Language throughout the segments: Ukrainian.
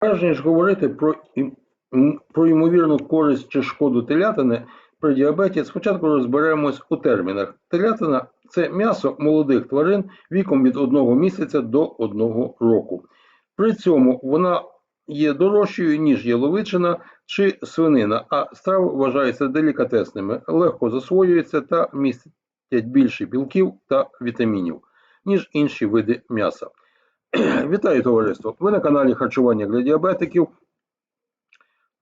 Перш ніж говорити про, про ймовірну користь чи шкоду телятини при діабеті, спочатку розберемось у термінах. Телятина це м'ясо молодих тварин віком від 1 місяця до 1 року. При цьому вона є дорожчою, ніж яловичина чи свинина, а страви вважаються делікатесними, легко засвоюються та містять більше білків та вітамінів, ніж інші види м'яса. Вітаю товариство! Ви на каналі Харчування для діабетиків.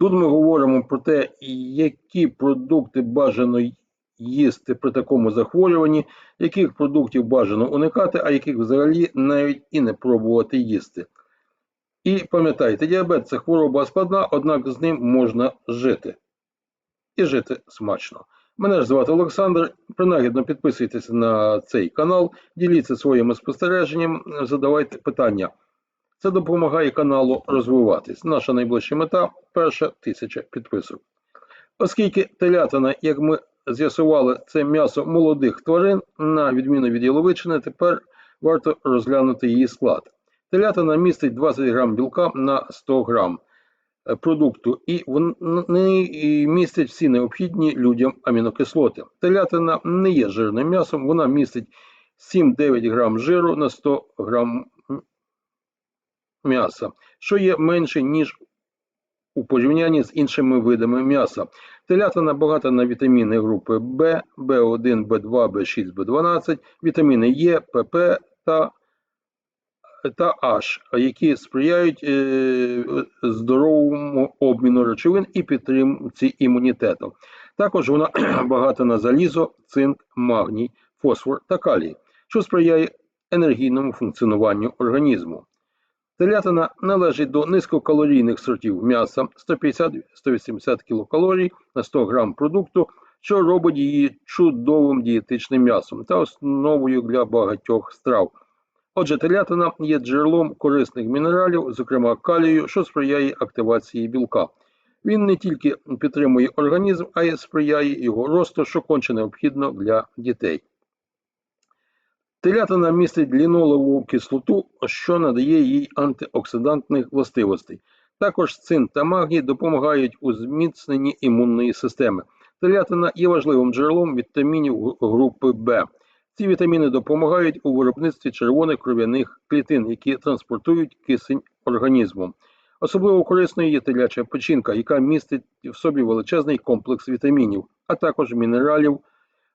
Тут ми говоримо про те, які продукти бажано їсти при такому захворюванні, яких продуктів бажано уникати, а яких взагалі навіть і не пробувати їсти. І пам'ятайте, діабет це хвороба складна, однак з ним можна жити. І жити смачно. Мене ж звати Олександр. Принагідно підписуйтесь на цей канал, діліться своїми спостереженнями, задавайте питання. Це допомагає каналу розвиватись. Наша найближча мета перша тисяча підписок. Оскільки телятина, як ми з'ясували, це м'ясо молодих тварин, на відміну від яловичини, тепер варто розглянути її склад. Телятина містить 20 грам білка на 100 грам продукту, і вони і містять всі необхідні людям амінокислоти. Телятина не є жирним м'ясом, вона містить 7-9 грам жиру на 100 грам м'яса, що є менше, ніж у порівнянні з іншими видами м'яса. Телятина багата на вітаміни групи В, В1, В2, В6, В12, вітаміни Е, ПП та та H, які сприяють е, здоровому обміну речовин і підтримці імунітету. Також вона багата на залізо, цинк, магній, фосфор та калій, що сприяє енергійному функціонуванню організму. Телятина належить до низькокалорійних сортів м'яса 150-180 кілокалорій на 100 грам продукту, що робить її чудовим дієтичним м'ясом та основою для багатьох страв. Отже, телятина є джерелом корисних мінералів, зокрема калію, що сприяє активації білка. Він не тільки підтримує організм, а й сприяє його росту, що конче необхідно для дітей. Телятина містить лінолеву кислоту, що надає їй антиоксидантних властивостей. Також цинк та магній допомагають у зміцненні імунної системи. Телятина є важливим джерелом вітамінів групи В. Ці вітаміни допомагають у виробництві червоних кров'яних клітин, які транспортують кисень організмом. Особливо корисною є теляча печінка, яка містить в собі величезний комплекс вітамінів, а також мінералів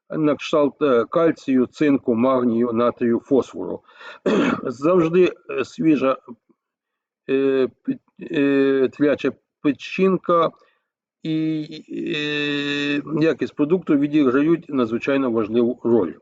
на кшталт е, кальцію, цинку, магнію, натрію, фосфору. Завжди е, свіжа е, е, теляча печінка і е, якість продукту відіграють надзвичайно важливу роль.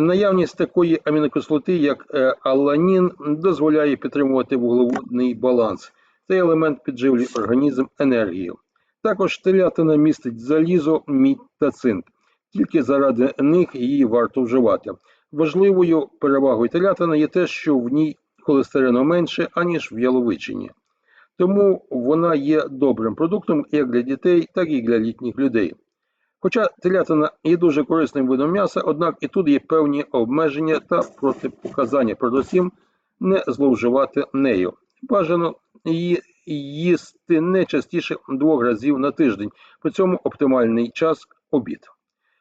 Наявність такої амінокислоти, як е, аланін, дозволяє підтримувати вуглеводний баланс. Цей елемент підживлює організм енергією. Також телятина містить залізо, мідь та цинк. Тільки заради них її варто вживати. Важливою перевагою телятини є те, що в ній холестерину менше, аніж в яловичині. Тому вона є добрим продуктом як для дітей, так і для літніх людей. Хоча телятина є дуже корисним видом м'яса, однак і тут є певні обмеження та протипоказання, передусім не зловживати нею. Бажано її їсти не частіше двох разів на тиждень, при цьому оптимальний час обід.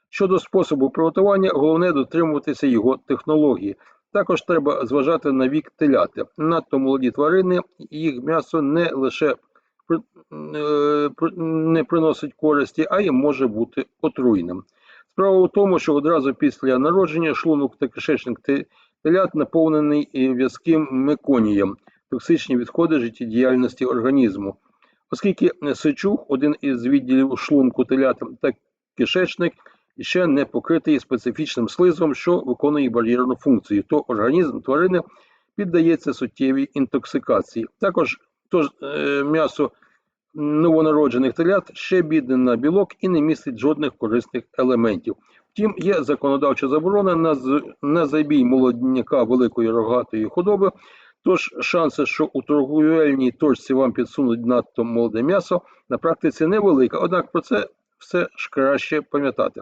Щодо способу приготування, головне дотримуватися його технології. Також треба зважати на вік теляти. Надто молоді тварини, їх м'ясо не лише не приносить користі, а й може бути отруйним. Справа у тому, що одразу після народження шлунок та кишечник телят наповнений е, в'язким меконієм, токсичні відходи життєдіяльності організму. Оскільки сечух, один із відділів шлунку телят та кишечник, ще не покритий специфічним слизом, що виконує бар'єрну функцію, то організм тварини піддається суттєвій інтоксикації. Також тож, е, м'ясо новонароджених телят ще бідне на білок і не містить жодних корисних елементів. Втім, є законодавча заборона на, з- на забій молодняка великої рогатої худоби, тож шанси, що у торговельній точці вам підсунуть надто молоде м'ясо, на практиці невелика, однак про це все ж краще пам'ятати.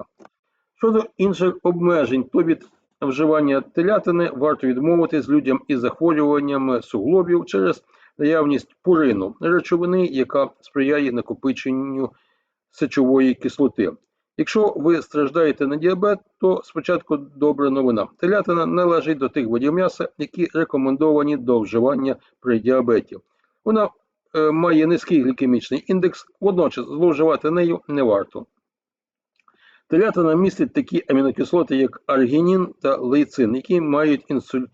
Щодо інших обмежень, то від вживання телятини варто відмовитись людям із захворюваннями суглобів через наявність пурину, речовини, яка сприяє накопиченню сечової кислоти. Якщо ви страждаєте на діабет, то спочатку добра новина. Телятина належить до тих видів м'яса, які рекомендовані до вживання при діабеті. Вона е, має низький глікемічний індекс, водночас зловживати нею не варто. Телятина містить такі амінокислоти, як аргінін та лейцин, які мають інсуль...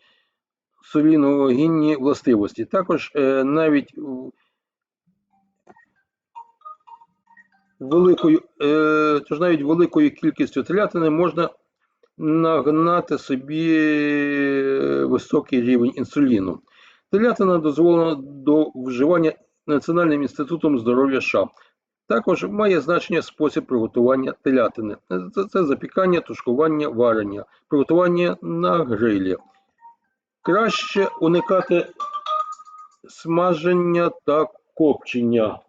інсуліногінні властивості. Також е, навіть великою, е, навіть великою кількістю телятини можна нагнати собі е, високий рівень інсуліну. Телятина дозволена до вживання Національним інститутом здоров'я США. Також має значення спосіб приготування телятини. Це запікання, тушкування, варення, приготування на грилі. Краще уникати смаження та копчення.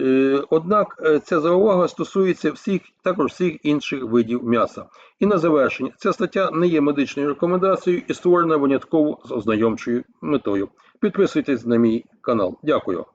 Е, Однак е, ця заувага стосується всіх також всіх інших видів м'яса. І на завершення, ця стаття не є медичною рекомендацією і створена винятково з ознайомчою метою. Підписуйтесь на мій канал. Дякую.